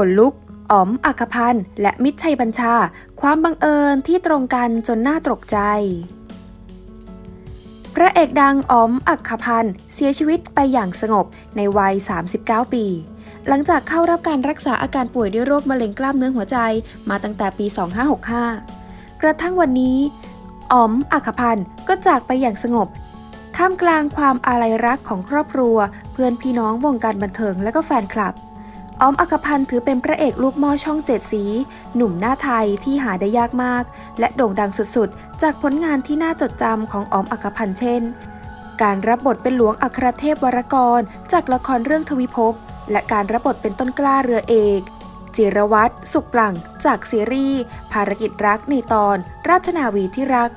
ขนลุก อ๋อมอัครพันธ์และมิตรชัยบัญชา ความบังเอิญที่ตรงกันจนน่าตกใจ พระเอกดังอ๋อมอัครพันธ์เสียชีวิตไปอย่างสงบในวัย 39 ปีหลังจากเข้ารับการรักษาอาการป่วยด้วยโรคมะเร็งกล้ามเนื้อหัวใจมาตั้งแต่ปี 2565 กระทั่งวันนี้ อ๋อมอัคพันธ์ก็จากไปอย่างสงบ ท่ามกลางความอาลัยรักของครอบครัว เพื่อนพี่น้องวงการบันเทิงและก็แฟนคลับ ออมอัครพันธ์ถือเป็นพระเอกลูกม่อช่องเจ็ดสี หนุ่มหน้าไทยที่หาได้ยากมาก และโด่งดังสุดๆ จากผลงานที่น่าจดจำของออมอัครพันธ์เช่น การรับบทเป็นหลวงอัครเทพวรกร จากละครเรื่องทวิภพ และการรับบทเป็นต้นกล้าเรือเอก จิรวัตรสุขปลังจากซีรีส์ภารกิจรักในตอน ราชนาวีที่รัก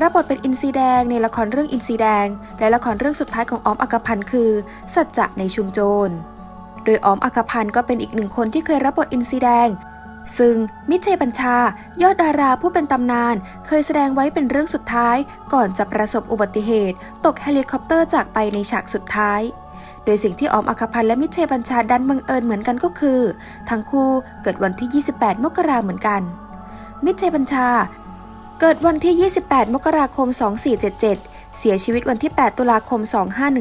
รับบทเป็นอินซีแดงในละครเรื่องอินซีแดง และละครเรื่องสุดท้ายของออมอัครพันธ์คือ สัจจะในชุมโจร โดยออมอัครพันธ์ก็เป็นอีกหนึ่งคนที่เคยรับบทอินซีแดง ซึ่งมิตรชัยบัญชา ยอดดาราผู้เป็นตำนาน เคยแสดงไว้เป็นเรื่องสุดท้าย ก่อนจะประสบอุบัติเหตุ ตกเฮลิคอปเตอร์จากไปในฉากสุดท้ายโดยสิ่งที่ออมอัคพันธ์และมิตรชัยบัญชาดันบังเอิญเหมือนกันก็คือ ทั้งคู่เกิดวันที่ 28 มกราเหมือนกัน มิตรชัยบัญชา เกิดวันที่ 28 มกราคม 2477 เสียชีวิตวันที่ 8 ตุลาคม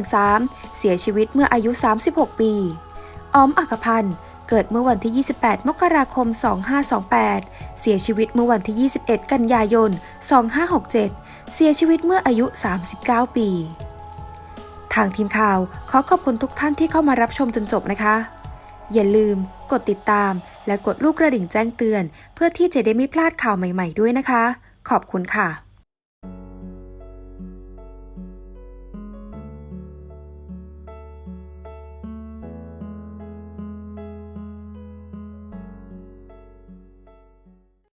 2513 เสียชีวิตเมื่ออายุ 36 ปี ออมอัครพันธ์เกิดเมื่อวันที่ 28 มกราคม 2528 เสียชีวิตเมื่อวันที่ 21 กันยายน 2567 เสียชีวิตเมื่ออายุ 39 ปี ทางทีมข่าวขอขอบคุณทุกท่านที่เข้ามารับชมจนจบนะคะ อย่าลืมกดติดตาม และกดลูกกระดิ่งแจ้งเตือน เพื่อที่จะได้ไม่พลาดข่าวใหม่ ๆ ด้วยนะคะ ขอบคุณค่ะ